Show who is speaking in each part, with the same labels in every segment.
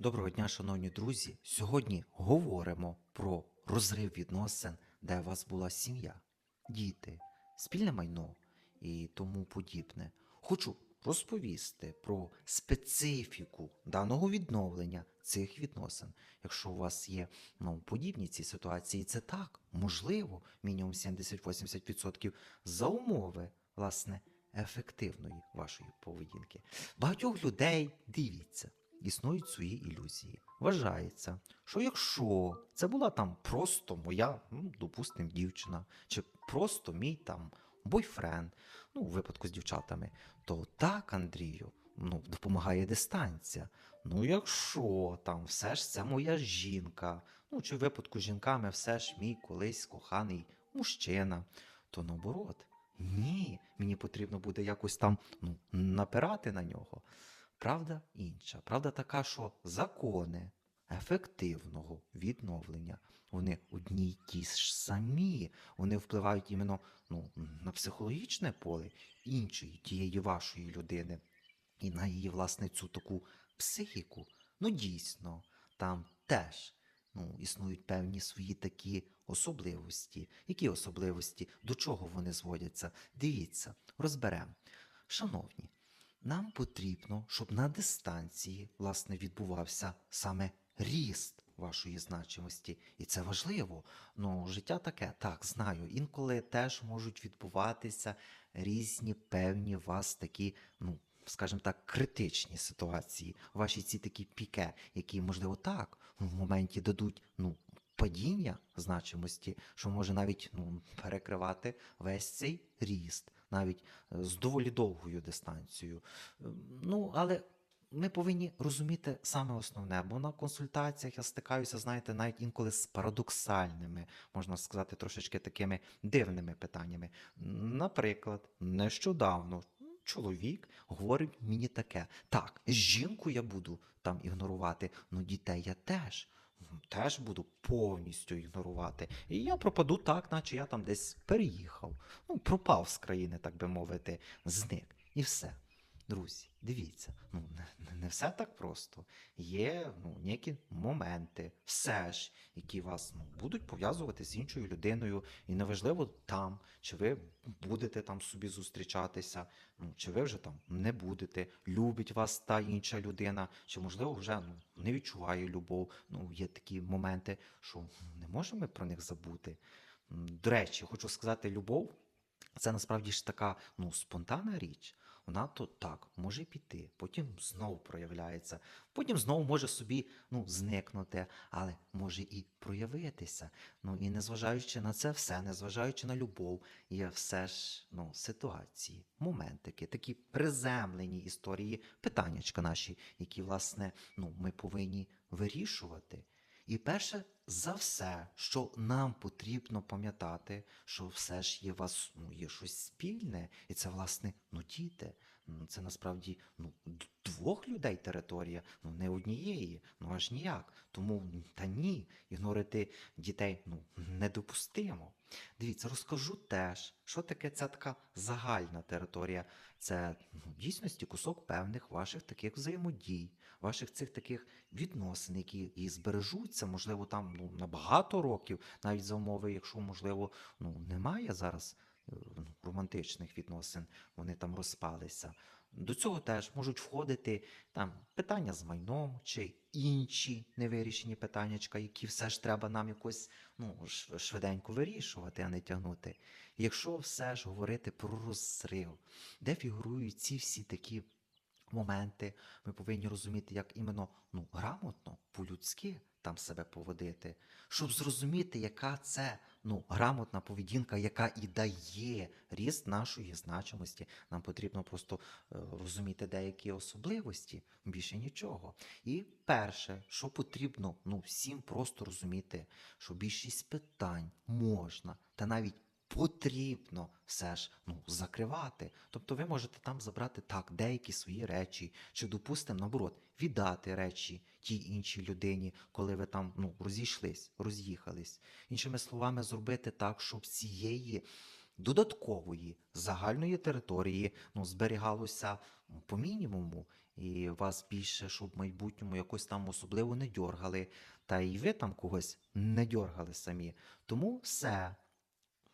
Speaker 1: Доброго дня, шановні друзі. Сьогодні говоримо про розрив відносин, де у вас була сім'я, діти, спільне майно і тому подібне. Хочу розповісти про специфіку даного відновлення цих відносин. Якщо у вас є ну, подібні ці ситуації, це так, можливо, мінімум 70-80% за умови, власне, ефективної вашої поведінки. Багатьох людей дивіться існують свої ілюзії. Вважається, що якщо це була там просто моя, ну, допустим, дівчина, чи просто мій там бойфренд, ну, у випадку з дівчатами, то так, Андрію, ну, допомагає дистанція. Ну, якщо там все ж це моя жінка, ну чи в випадку з жінками все ж мій колись коханий мужчина, то наоборот, ні, мені потрібно буде якось там ну, напирати на нього. Правда інша. Правда така, що закони ефективного відновлення, вони одні й ті ж самі. Вони впливають іменно ну, на психологічне поле іншої, тієї вашої людини, і на її, власне, цю таку психіку. Ну, дійсно, там теж ну, існують певні свої такі особливості. Які особливості? До чого вони зводяться? Дивіться, розберемо. Шановні, нам потрібно, щоб на дистанції власне відбувався саме ріст вашої значимості, і це важливо. Ну, життя таке, так, знаю. Інколи теж можуть відбуватися різні певні вас такі, ну. Скажімо так, критичні ситуації, ваші ці такі піке, які, можливо, так в моменті дадуть ну, падіння значимості, що може навіть ну, перекривати весь цей ріст, навіть е, з доволі довгою дистанцією. Е, Ну, але ми повинні розуміти саме основне, бо на консультаціях я стикаюся, знаєте, навіть інколи з парадоксальними, можна сказати, трошечки такими дивними питаннями. Наприклад, нещодавно. Чоловік говорить мені таке: так, жінку я буду там ігнорувати, ну дітей я теж. Теж буду повністю ігнорувати. І я пропаду так, наче я там десь переїхав. Ну, пропав з країни, так би мовити, зник. І все. Друзі, дивіться, ну не, все так просто. Є ну, які моменти, все ж, які вас ну, будуть пов'язувати з іншою людиною, і неважливо там, чи ви будете там собі зустрічатися, ну, чи ви вже там не будете, любить вас та інша людина, чи можливо вже ну, не відчуває любов. Ну, є такі моменти, що не можемо ми про них забути. До речі, хочу сказати, любов це насправді ж така ну, спонтанна річ. Вона то так може піти, потім знову проявляється, потім знову може собі ну, зникнути, але може і проявитися. Ну і незважаючи на це все, незважаючи на любов, є все ж ну, ситуації, моментики, такі приземлені історії, питаннячка наші, які, власне, ну, ми повинні вирішувати. І перше за все, що нам потрібно пам'ятати, що все ж є вас ну, є щось спільне, і це, власне, ну, діти. Ну, Це насправді ну, двох людей територія, ну не однієї, ну аж ніяк. Тому та ні, ігнорити дітей ну, недопустимо. Дивіться, розкажу теж, що таке ця така загальна територія. Це ну, в дійсності кусок певних ваших таких взаємодій, ваших цих таких відносин, які і збережуться, можливо, там ну, на багато років, навіть за умови, якщо, можливо, ну, немає зараз е, ну, романтичних відносин, вони там розпалися. До цього теж можуть входити там питання з майном чи інші невирішені питаннячка, які все ж треба нам якось ну, швиденько вирішувати, а не тягнути. Якщо все ж говорити про розрив, де фігурують ці всі такі моменти, ми повинні розуміти, як іменно ну, грамотно, по-людськи там себе поводити, щоб зрозуміти, яка це ну, грамотна поведінка, яка і дає ріст нашої значимості. Нам потрібно просто е, розуміти деякі особливості, більше нічого. І перше, що потрібно ну, всім просто розуміти, що більшість питань можна та навіть потрібно все ж ну, закривати. Тобто ви можете там забрати так деякі свої речі, чи, допустимо, наоборот, віддати речі тій іншій людині, коли ви там ну, розійшлись, роз'їхались. Іншими словами, зробити так, щоб цієї додаткової загальної території ну, зберігалося ну, по мінімуму і вас більше, щоб в майбутньому якось там особливо не дьоргали, та і ви там когось не дьоргали самі. Тому все,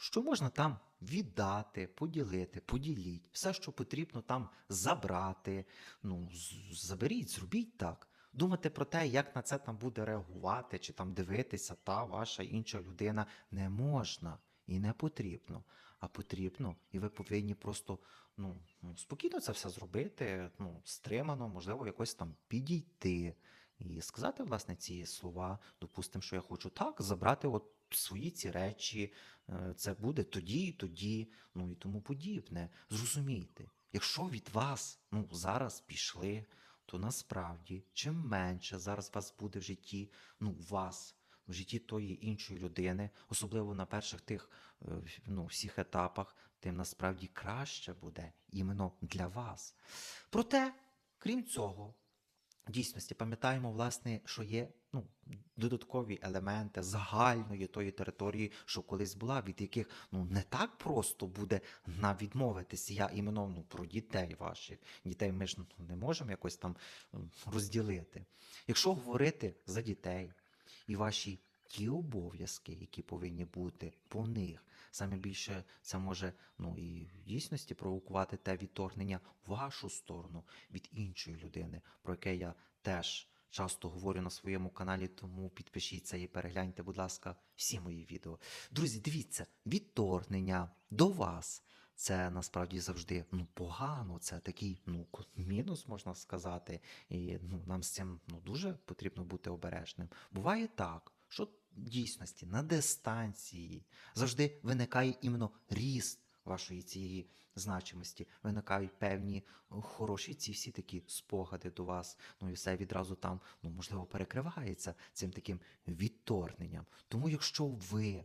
Speaker 1: що можна там віддати, поділити, поділіть, все, що потрібно там забрати. Ну, заберіть, зробіть так. Думати про те, як на це там буде реагувати, чи там дивитися та ваша інша людина не можна і не потрібно. А потрібно, і ви повинні просто ну, спокійно це все зробити, ну, стримано, можливо, якось там підійти і сказати, власне, ці слова. Допустимо, що я хочу так забрати от свої ці речі, е, це буде тоді і тоді, ну і тому подібне. Зрозумійте, якщо від вас ну, зараз пішли, то насправді чим менше зараз вас буде в житті, ну, вас. В житті тої іншої людини, особливо на перших тих е, ну, всіх етапах, тим насправді краще буде іменно для вас. Проте, крім цього, в дійсності пам'ятаємо, власне, що є ну, додаткові елементи загальної тої території, що колись була, від яких ну, не так просто буде на відмовитися. Я іменно ну, про дітей ваших. Дітей ми ж ну, не можемо якось там розділити. Якщо говорити за дітей і ваші ті обов'язки, які повинні бути по них, саме більше це може ну, і в дійсності провокувати те відторгнення в вашу сторону від іншої людини, про яке я теж часто говорю на своєму каналі, тому підпишіться і перегляньте, будь ласка, всі мої відео. Друзі, дивіться, відторгнення до вас. Це насправді завжди ну, погано, це такий ну, мінус, можна сказати. І ну, нам з цим ну, дуже потрібно бути обережним. Буває так, що в дійсності на дистанції завжди виникає іменно ріст вашої цієї значимості, виникають певні хороші ці всі такі спогади до вас. Ну і все відразу там, ну можливо, перекривається цим таким відторгненням. Тому, якщо ви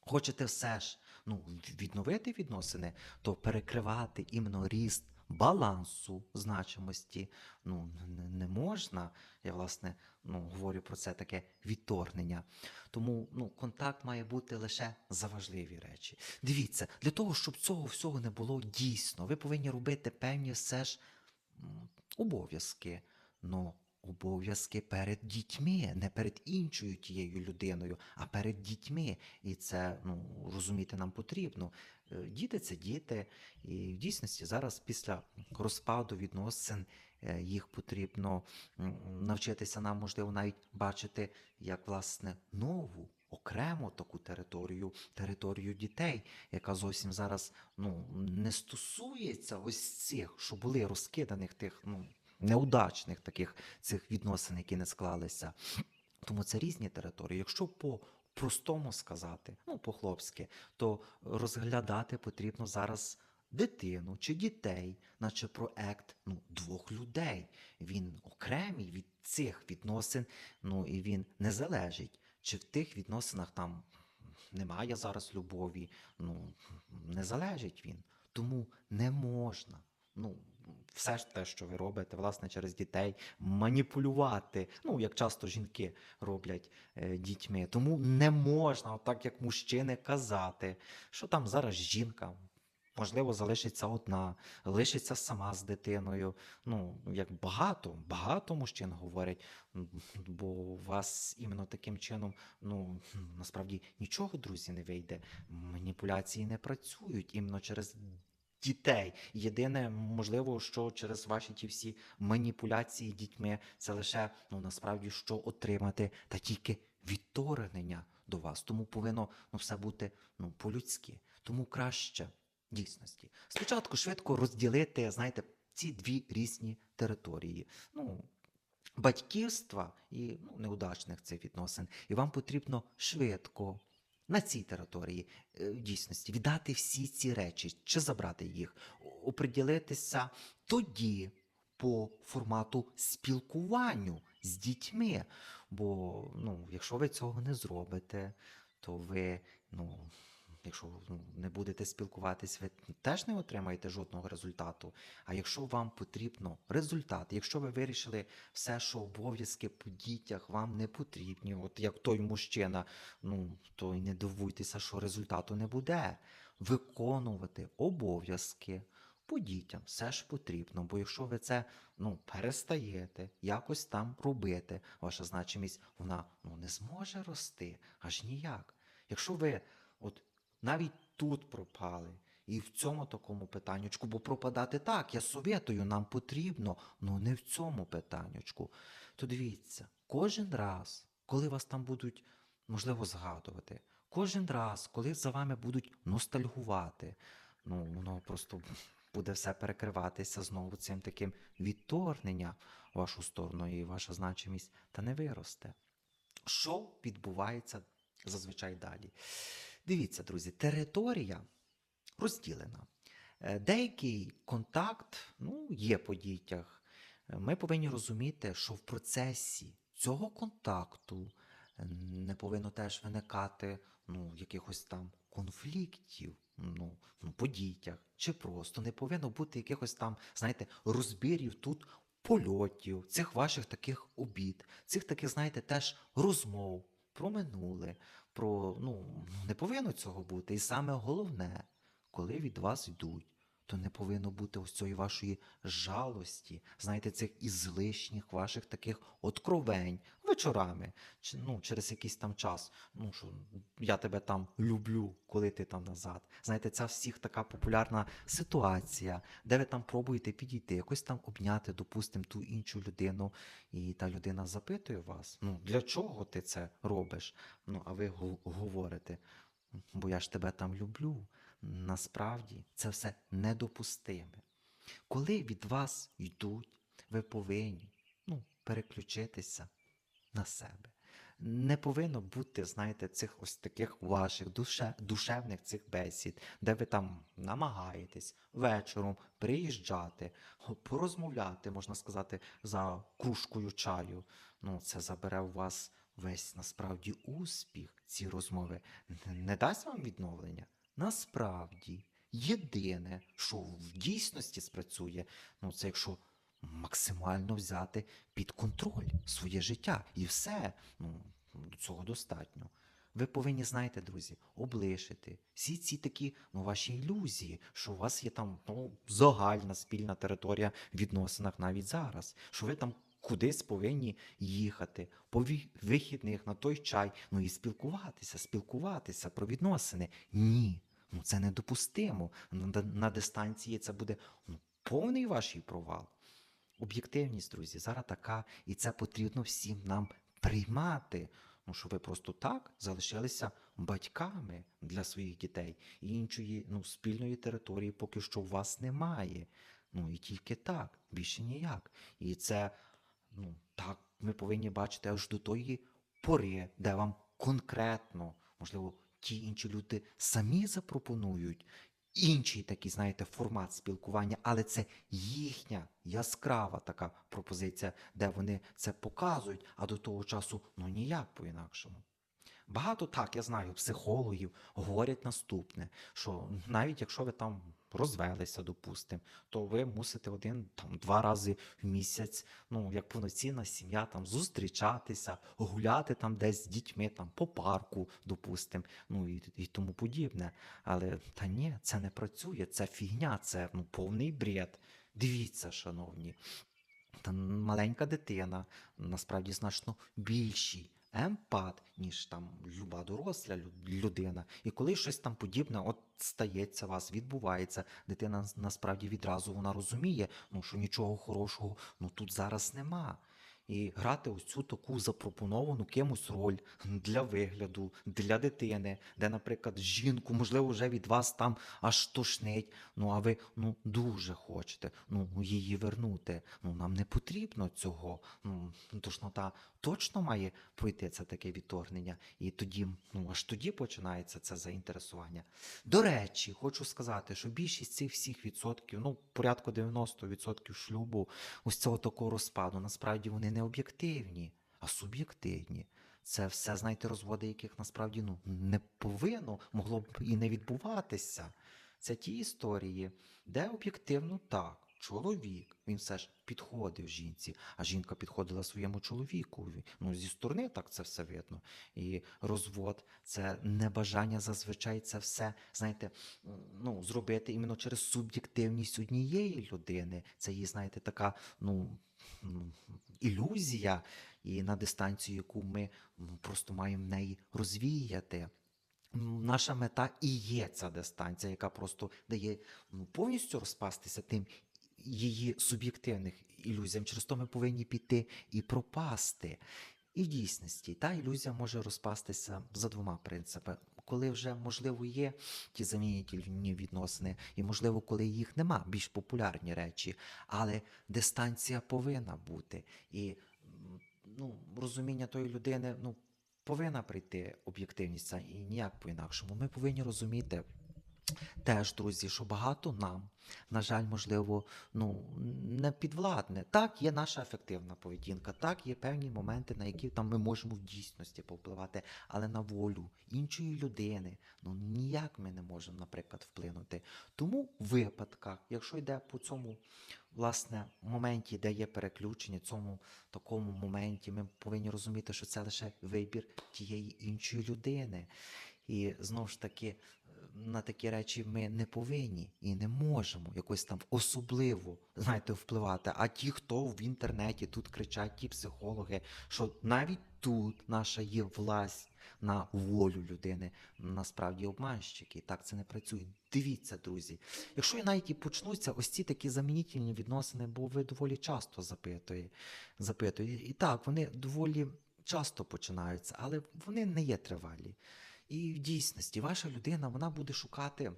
Speaker 1: хочете все ж ну, відновити відносини, то перекривати іменно ріст балансу значимості ну, не, можна. Я, власне, ну, говорю про це таке відторгнення. Тому ну, контакт має бути лише за важливі речі. Дивіться, для того, щоб цього всього не було дійсно, ви повинні робити певні все ж обов'язки. Ну, обов'язки перед дітьми, не перед іншою тією людиною, а перед дітьми. І це ну, розуміти нам потрібно. Е, Діти це діти, і в дійсності зараз після розпаду відносин е, їх потрібно навчитися нам, можливо, навіть бачити як власне нову. Окрему таку територію, територію дітей, яка зовсім зараз ну, не стосується ось цих, що були розкиданих тих ну, неудачних таких цих відносин, які не склалися. Тому це різні території. Якщо по простому сказати, ну по-хлопськи, то розглядати потрібно зараз дитину чи дітей, наче проект ну, двох людей. Він окремий від цих відносин, ну і він не залежить, чи в тих відносинах там немає зараз любові, ну не залежить він. Тому не можна. Ну, все ж те, що ви робите, власне, через дітей, маніпулювати, ну, як часто жінки роблять е, дітьми. Тому не можна, отак як мужчини, казати, що там зараз жінка. Можливо, залишиться одна, лишиться сама з дитиною. Ну, як багато, багато мужчин говорять, бо у вас іменно таким чином, ну насправді нічого, друзі, не вийде. Маніпуляції не працюють іменно через дітей. Єдине, можливо, що через ваші ті всі маніпуляції дітьми, це лише ну насправді що отримати, та тільки відторгнення до вас. Тому повинно ну, все бути ну, по-людськи. Тому краще дійсності. Спочатку швидко розділити, знаєте, ці дві різні території. Ну, батьківства і ну, неудачних цих відносин. І вам потрібно швидко на цій території е, в дійсності віддати всі ці речі чи забрати їх, оприділитися тоді по формату спілкуванню з дітьми. Бо ну, якщо ви цього не зробите, то ви, ну, якщо ну, не будете спілкуватись, ви теж не отримаєте жодного результату. А якщо вам потрібно результат, якщо ви вирішили все, що обов'язки по дітях вам не потрібні, от як той мужчина, ну то й не дивуйтеся, що результату не буде. Виконувати обов'язки по дітям все ж потрібно, бо якщо ви це ну, перестаєте якось там робити, ваша значимість вона ну, не зможе рости аж ніяк. Якщо ви от навіть тут пропали, і в цьому такому питаннячку, бо пропадати так, я советую, нам потрібно, ну не в цьому питаннячку. То дивіться, кожен раз, коли вас там будуть, можливо, згадувати, кожен раз, коли за вами будуть ностальгувати, ну воно просто буде все перекриватися знову цим таким відторгнення в вашу сторону, і ваша значимість та не виросте. Що відбувається зазвичай далі? Дивіться, друзі, територія розділена. Е, Деякий контакт ну, є по дітях. Е, Ми повинні розуміти, що в процесі цього контакту е, не повинно теж виникати ну, якихось там конфліктів ну, ну, по дітях, чи просто не повинно бути якихось там, знаєте, розбірів тут польотів, цих ваших таких обід, цих таких, знаєте, теж розмов про минуле, про ну не повинно цього бути. І саме головне, коли від вас йдуть, то не повинно бути ось цієї вашої жалості, знаєте, цих ізлишніх ваших таких откровень вечорами, чи ну через якийсь там час. Ну що я тебе там люблю, коли ти там назад. Знаєте, ця всіх така популярна ситуація, де ви там пробуєте підійти, якось там обняти, допустимо, ту іншу людину, і та людина запитує вас: ну для чого ти це робиш? Ну, а ви го- говорите, бо я ж тебе там люблю. Насправді це все недопустиме. Коли від вас йдуть, ви повинні ну, переключитися на себе. Не повинно бути, знаєте, цих ось таких ваших душе, душевних цих бесід, де ви там намагаєтесь вечором приїжджати, порозмовляти, можна сказати, за кружкою чаю. Ну, це забере у вас весь насправді успіх ці розмови. Не дасть вам відновлення. Насправді, єдине, що в дійсності спрацює, ну це якщо максимально взяти під контроль своє життя. І все. Ну, цього достатньо. Ви повинні, знаєте, друзі, облишити всі ці такі ну, ваші ілюзії, що у вас є там ну, загальна спільна територія в відносинах навіть зараз, що ви там кудись повинні їхати по вихідних на той чай, ну і спілкуватися, спілкуватися про відносини. Ні, ну це недопустимо. На, на дистанції це буде ну, повний ваш провал. Об'єктивність, друзі, зараз така, і це потрібно всім нам приймати. Ну, що ви просто так залишилися батьками для своїх дітей. І іншої ну, спільної території поки що у вас немає. Ну і тільки так, більше ніяк. І це ну, так ми повинні бачити аж до тої пори, де вам конкретно, можливо, ті інші люди самі запропонують інший такий, знаєте, формат спілкування, але це їхня яскрава така пропозиція, де вони це показують, а до того часу ну ніяк по-інакшому. Багато так, я знаю, психологів говорять наступне, що навіть якщо ви там розвелися, допустимо, то ви мусите один там два рази в місяць, ну як повноцінна сім'я, там зустрічатися, гуляти там десь з дітьми, там по парку, допустимо, ну і, і тому подібне. Але та ні, це не працює, це фігня, це ну повний бред. Дивіться, шановні, та маленька дитина насправді значно більший емпат, ніж там люба доросла лю- людина. І коли щось там подібне от стається вас, відбувається, дитина насправді відразу вона розуміє, ну що нічого хорошого ну тут зараз нема. І грати ось цю таку запропоновану кимось роль для вигляду, для дитини, де, наприклад, жінку, можливо, вже від вас там аж тошнить. Ну а ви ну дуже хочете ну її вернути. Ну нам не потрібно цього. Ну тошнота точно має пройти це таке відторгнення, і тоді, ну аж тоді починається це заінтересування. До речі, хочу сказати, що більшість цих всіх відсотків, ну порядку 90% шлюбу, ось цього такого розпаду, насправді вони не об'єктивні, а суб'єктивні. Це все, знаєте, розводи, яких насправді ну не повинно, могло б і не відбуватися. Це ті історії, де об'єктивно так. чоловік, він все ж підходив жінці, а жінка підходила своєму чоловікові. Ну, зі сторони так це все видно. І розвод це небажання зазвичай це все, знаєте, ну, зробити іменно через суб'єктивність однієї людини. Це її, знаєте, така, ну. Ілюзія, і на дистанцію, яку ми просто маємо в неї розвіяти. Наша мета і є ця дистанція, яка просто дає повністю розпастися тим її суб'єктивних ілюзіям. Через то ми повинні піти і пропасти. І в дійсності та ілюзія може розпастися за двома принципами. Коли вже можливо є ті замінітельні відносини, і можливо, коли їх нема, більш популярні речі, але дистанція повинна бути. І ну, розуміння тої людини ну, повинна прийти об'єктивність і ніяк по-інакшому. Ми повинні розуміти теж, друзі, що багато нам, на жаль, можливо, ну, не підвладне. Так, є наша ефективна поведінка, так, є певні моменти, на які там ми можемо в дійсності повпливати, але на волю іншої людини ну, ніяк ми не можемо, наприклад, вплинути. Тому в випадках, якщо йде по цьому власне моменті, де є переключення, цьому такому моменті, ми повинні розуміти, що це лише вибір тієї іншої людини. І знову ж таки, на такі речі ми не повинні і не можемо якось там особливо знаєте, впливати. А ті, хто в інтернеті тут кричать, ті психологи, що навіть тут наша є власть на волю людини, насправді обманщики. Так це не працює. Дивіться, друзі. Якщо і навіть і почнуться ось ці такі замінительні відносини, бо ви доволі часто запитує, запитуєте. І так, вони доволі часто починаються, але вони не є тривалі. І в дійсності ваша людина вона буде шукати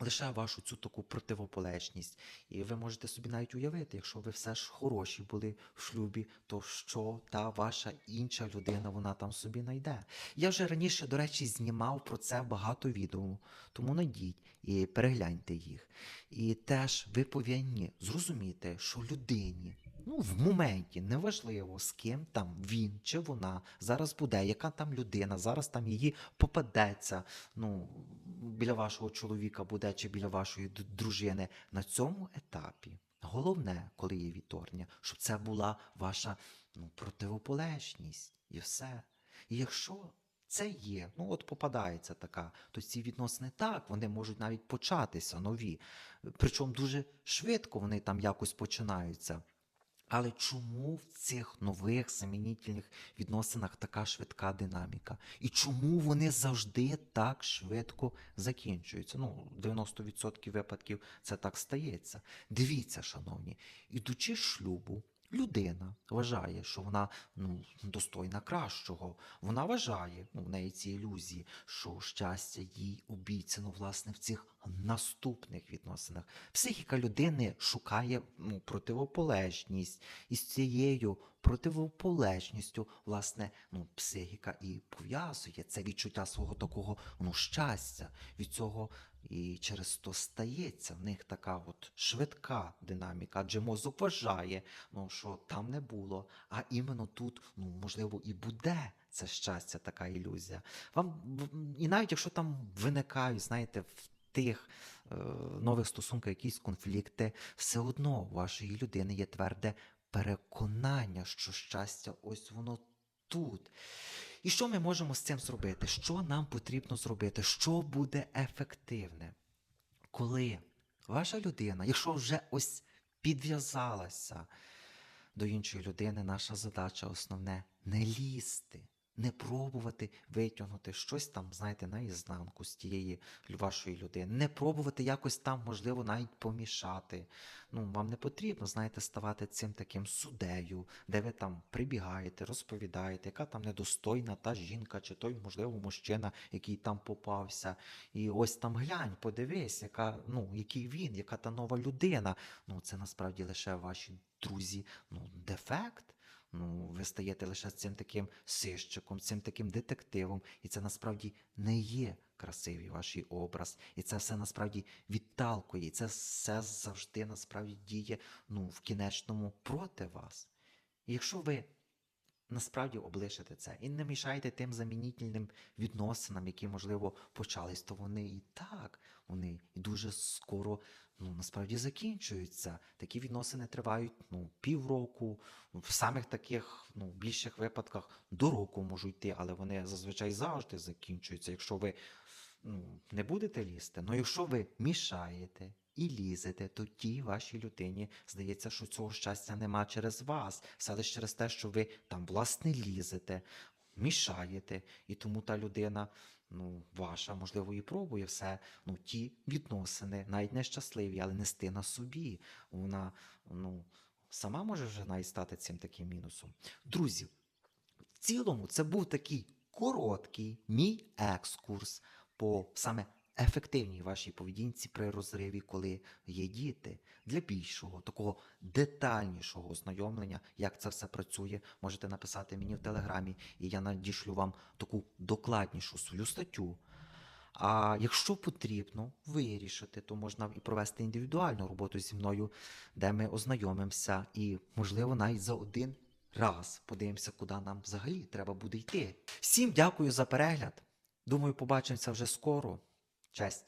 Speaker 1: лише вашу цю таку противополежність. І ви можете собі навіть уявити, якщо ви все ж хороші були в шлюбі, то що та ваша інша людина вона там собі знайде. Я вже раніше, до речі, знімав про це багато відео, тому найдіть і перегляньте їх. І теж ви повинні зрозуміти, що людині ну, в моменті неважливо, з ким там він чи вона зараз буде, яка там людина, зараз там її попадеться. Ну, біля вашого чоловіка буде чи біля вашої дружини. На цьому етапі головне, коли є відторгнення, щоб це була ваша ну, противополежність і все. І якщо це є, ну от попадається така, то ці відносини так, вони можуть навіть початися нові. Причому дуже швидко вони там якось починаються. Але чому в цих нових замінітельних відносинах така швидка динаміка? І чому вони завжди так швидко закінчуються? Ну, 90% випадків це так стається. Дивіться, шановні, ідучи шлюбу, людина вважає, що вона ну, достойна кращого. Вона вважає, ну, в неї ці ілюзії, що щастя їй обіцяно власне в цих наступних відносинах. Психіка людини шукає ну, противополежність, і з цією противополежністю, власне, ну, психіка і пов'язує це відчуття свого такого ну, щастя. Від цього і через то стається в них така от швидка динаміка, адже мозок вважає, ну, що там не було, а іменно тут, ну, можливо, і буде це щастя, така ілюзія. Вам і навіть якщо там виникають, знаєте, в тих е, нових стосунках якісь конфлікти, все одно у вашої людини є тверде переконання, що щастя ось воно тут. І що ми можемо з цим зробити? Що нам потрібно зробити? Що буде ефективне? Коли ваша людина, якщо вже ось підв'язалася до іншої людини, наша задача основне не лізти, не пробувати витягнути щось там, знаєте, на ізнанку з тієї вашої людини, не пробувати якось там, можливо, навіть помішати. Ну, вам не потрібно, знаєте, ставати цим таким суддею, де ви там прибігаєте, розповідаєте, яка там недостойна та жінка, чи той, можливо, мужчина, який там попався. І ось там глянь, подивись, яка, ну, який він, яка та нова людина. Ну, це насправді лише ваші друзі, ну, дефект. Ну, ви стаєте лише цим таким сищиком, цим таким детективом, і це насправді не є красивий ваш образ. І це все насправді відталкує, і це все завжди насправді діє ну, в кінечному проти вас. І якщо ви насправді облишите це і не мішаєте тим замінительним відносинам, які, можливо, почались, то вони і так, вони і дуже скоро ну насправді закінчуються. Такі відносини тривають ну півроку, в самих таких ну більших випадках до року можуть йти, але вони зазвичай завжди закінчуються, якщо ви ну, не будете лізти. Ну якщо ви мішаєте і лізете, то тій вашій людині здається, що цього щастя нема через вас, все лише через те, що ви там власне лізете, мішаєте, і тому та людина. Ну, ваша, можливо, і пробує все. Ну, ті відносини, навіть нещасливі, але нести на собі. Вона ну, сама може вже навіть стати цим таким мінусом. Друзі, в цілому це був такий короткий мій екскурс по саме ефективній вашій поведінці при розриві, коли є діти. Для більшого, такого детальнішого ознайомлення, як це все працює, можете написати мені в телеграмі, і я надішлю вам таку докладнішу свою статтю. А якщо потрібно вирішити, то можна і провести індивідуальну роботу зі мною, де ми ознайомимося, і, можливо, навіть за один раз подивимося, куди нам взагалі треба буде йти. Всім дякую за перегляд. Думаю, побачимося вже скоро. Честь!